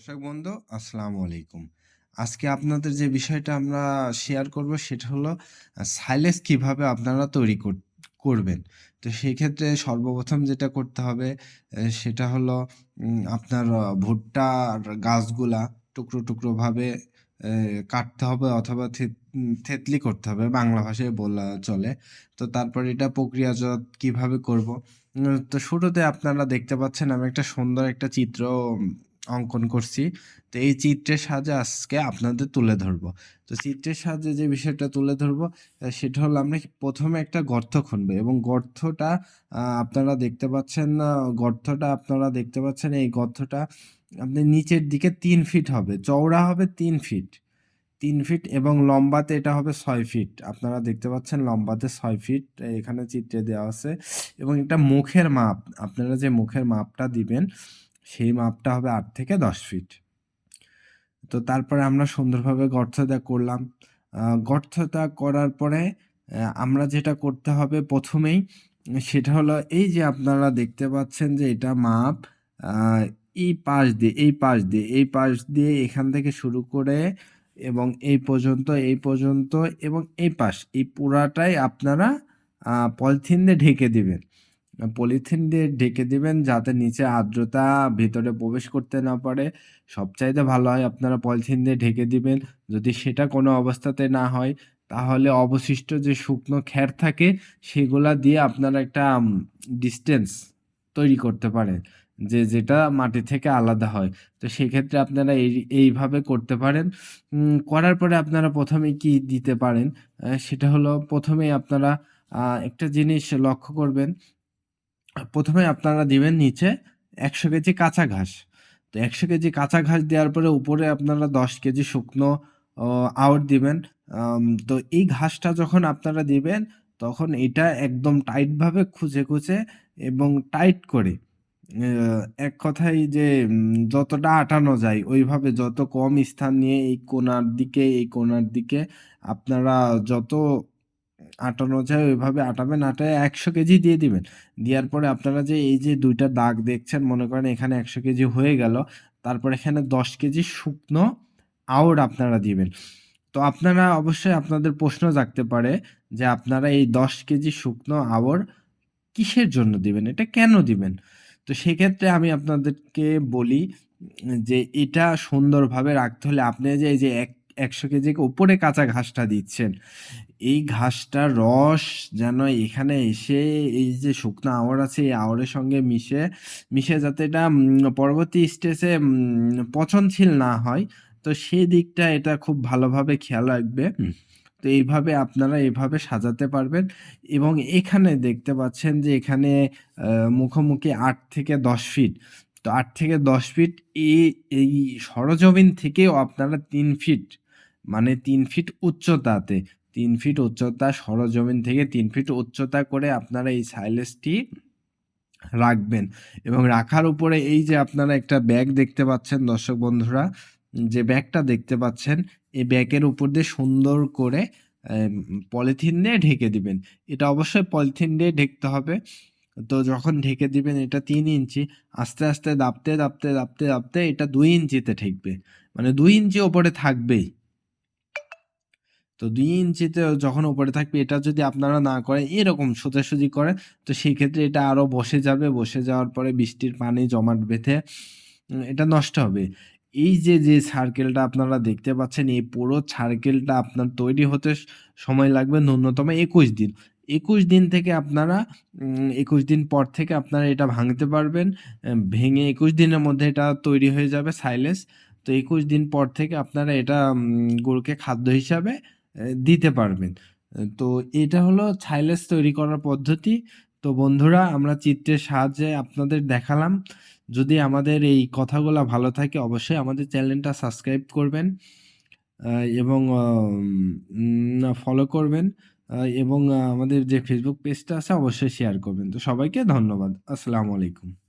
দর্শক বন্ধু, আসসালামু আলাইকুম। আজকে আপনাদের যে বিষয়টা আমরা শেয়ার করব সেটা হলো সাইলেজ কীভাবে আপনারা তৈরি কর- করবেন। তো সেই ক্ষেত্রে সর্বপ্রথম যেটা করতে হবে সেটা হলো আপনার ভুট্টার গাছগুলা টুকরো টুকরো ভাবে কাটতে হবে অথবা থেতলি করতে হবে, বাংলা ভাষায় বলা চলে। তো তারপর এটা প্রক্রিয়াজাত কীভাবে করব? তো শুরুতে আপনারা দেখতে পাচ্ছেন আমি একটা সুন্দর একটা চিত্র অঙ্কন করছি। তো এই চিত্রের সাহায্যে আজকে আপনাদের তুলে ধরবো। তো চিত্রের সাহায্যে যে বিষয়টা তুলে ধরবো সেটা হলো আমরা প্রথমে একটা গর্ত খুঁড়বো এবং গর্তটা আপনারা দেখতে পাচ্ছেন গর্তটা আপনারা দেখতে পাচ্ছেন, এই গর্তটা আপনি নিচের দিকে তিন ফিট হবে, চওড়া হবে তিন ফিট। তিন ফিট এবং লম্বাতে এটা হবে ছয় ফিট। আপনারা দেখতে পাচ্ছেন লম্বাতে ছয় ফিট এখানে চিত্রে দেওয়া আছে এবং এটা মুখের মাপ, আপনারা যে মুখের মাপটা দিবেন সেই মাপটা হবে আট থেকে দশ ফিট তো তারপরে আমরা সুন্দরভাবে গর্তটা করলাম। আহ, গর্তটা করার পরে আমরা যেটা করতে হবে প্রথমেই সেটা হলো এই যে আপনারা দেখতে পাচ্ছেন যে এটা মাপ এই পাশ দিয়ে এই পাশ দিয়ে এই পাশ দিয়ে এখান থেকে শুরু করে এবং এই পর্যন্ত এই পর্যন্ত এবং এই পাশ এই পুরাটাই আপনারা পলিথিন দিয়ে ঢেকে দিবেন। পলিথিন দিয়ে ঢেকে দিবেন যাতে নিচে আর্দ্রতা ভিতরে প্রবেশ করতে না পারে। সবচাইতে ভালো হয় আপনারা পলিথিন দিয়ে ঢেকে দিবেন। যদি সেটা কোনো অবস্থাতে না হয়, তাহলে অবশিষ্ট যে শুকনো খ্যার থাকে, সেগুলা দিয়ে আপনারা একটা ডিস্টেন্স তৈরি করতে পারেন, যে যেটা মাটি থেকে আলাদা হয়। তো সেক্ষেত্রে আপনারা এই, এইভাবে করতে পারেন। করার পরে আপনারা প্রথমে কি দিতে পারেন? সেটা হলো প্রথমেই আপনারা একটা জিনিস লক্ষ্য করবেন প্রথমে আপনারা দিবেন নিচে একশো কেজি কাঁচা ঘাস। তো একশো কেজি কাঁচা ঘাস দেওয়ার পরে উপরে আপনারা দশ কেজি শুকনো আউট দিবেন। তো এই ঘাসটা যখন আপনারা দিবেন, তখন এটা একদম টাইটভাবে খুঁজে খুঁজে এবং টাইট করে এক কথায় যে যতটা আটানো যায়, ওইভাবে যত কম স্থান নিয়ে এই কোণার দিকে, এই কোণার দিকে আপনারা যত আটানো যায়, ওইভাবে আটাবেন, আটায় একশো কেজি দিয়ে দিবেন। দেওয়ার পরে আপনারা যে এই যে দুইটা দাগ দেখছেন, মনে করেন এখানে একশো কেজি হয়ে গেল, তারপর এখানে দশ কেজি শুকনো আউট আপনারা দিবেন। তো আপনারা অবশ্যই আপনাদের প্রশ্ন জাগতে পারে যে আপনারা এই দশ কেজি শুকনো আবর কিসের জন্য দিবেন? এটা কেন দিবেন? তো সেক্ষেত্রে আমি আপনাদেরকে বলি যে এটা সুন্দরভাবে রাখতে হলে আপনি যে, এই যে এক একশো কেজি উপরে কাঁচা ঘাসটা দিচ্ছেন। এই ঘাসটার রস যেন এখানে এসে এই যে শুকনো আওয়ার আছে এই আওয়ারের সঙ্গে মিশে মিশে যাতে এটা পরবর্তী স্টেজে পচনশীল না হয় তো সেই দিকটা এটা খুব ভালোভাবে খেয়াল রাখবে। তো এইভাবে আপনারা এইভাবে সাজাতে পারবেন এবং এখানে দেখতে পাচ্ছেন যে এখানে মুখোমুখি আট থেকে দশ ফিট তো আট থেকে দশ ফিট এই এই সরজমিন থেকেও আপনারা তিন ফিট মানে তিন ফিট উচ্চতাতে, তিন ফিট উচ্চতা সরজমিন থেকে তিন ফিট উচ্চতা করে আপনারা এই সাইলেসটি রাখবেন। এবং রাখার উপরে এই যে আপনারা একটা ব্যাগ দেখতে পাচ্ছেন দর্শক বন্ধুরা, যে ব্যাগটা দেখতে পাচ্ছেন, এই ব্যাগের উপর দিয়ে সুন্দর করে পলিথিন দিয়ে ঢেকে দিবেন। এটা অবশ্যই পলিথিন দিয়ে ঢেকতে হবে। তো যখন ঢেকে দিবেন এটা তিন ইঞ্চি, আস্তে আস্তে দাবতে দাপতে দাপতে দাবতে এটা দুই ইঞ্চিতে ঠেকবে। মানে দুই ইঞ্চি ওপরে থাকবেই। তো দুই ইঞ্চিতে যখন উপরে থাকবে এটা যদি আপনারা না করেন, এরকম সোজাসুজি করেন, তো সেই ক্ষেত্রে এটা আরও বসে যাবে। বসে যাওয়ার পরে বৃষ্টির পানি জমাট বেঁধে এটা নষ্ট হবে। এই যে যে সার্কেলটা আপনারা দেখতে পাচ্ছেন, এই পুরো সার্কেলটা আপনার তৈরি হতে সময় লাগবে ন্যূনতম একুশ দিন। একুশ দিন থেকে আপনারা একুশ দিন পর থেকে আপনারা এটা ভাঙতে পারবেন। ভেঙে একুশ দিনের মধ্যে এটা তৈরি হয়ে যাবে সাইলেস। তো একুশ দিন পর থেকে আপনারা এটা গরুকে খাদ্য হিসাবে দিতে পারবেন। তো এটা হলো সাইলেস তৈরি করার পদ্ধতি। তো বন্ধুরা, আমরা চিত্রের সাহায্যে আপনাদের দেখালাম। যদি আমাদের এই কথাগুলো ভালো থাকে, অবশ্যই আমাদের চ্যানেলটা সাবস্ক্রাইব করবেন। এবং ফলো করবেন। এবং আমাদের যে ফেসবুক পেজটা আছে অবশ্যই শেয়ার করবেন। তো সবাইকে ধন্যবাদ। আসসালামু আলাইকুম।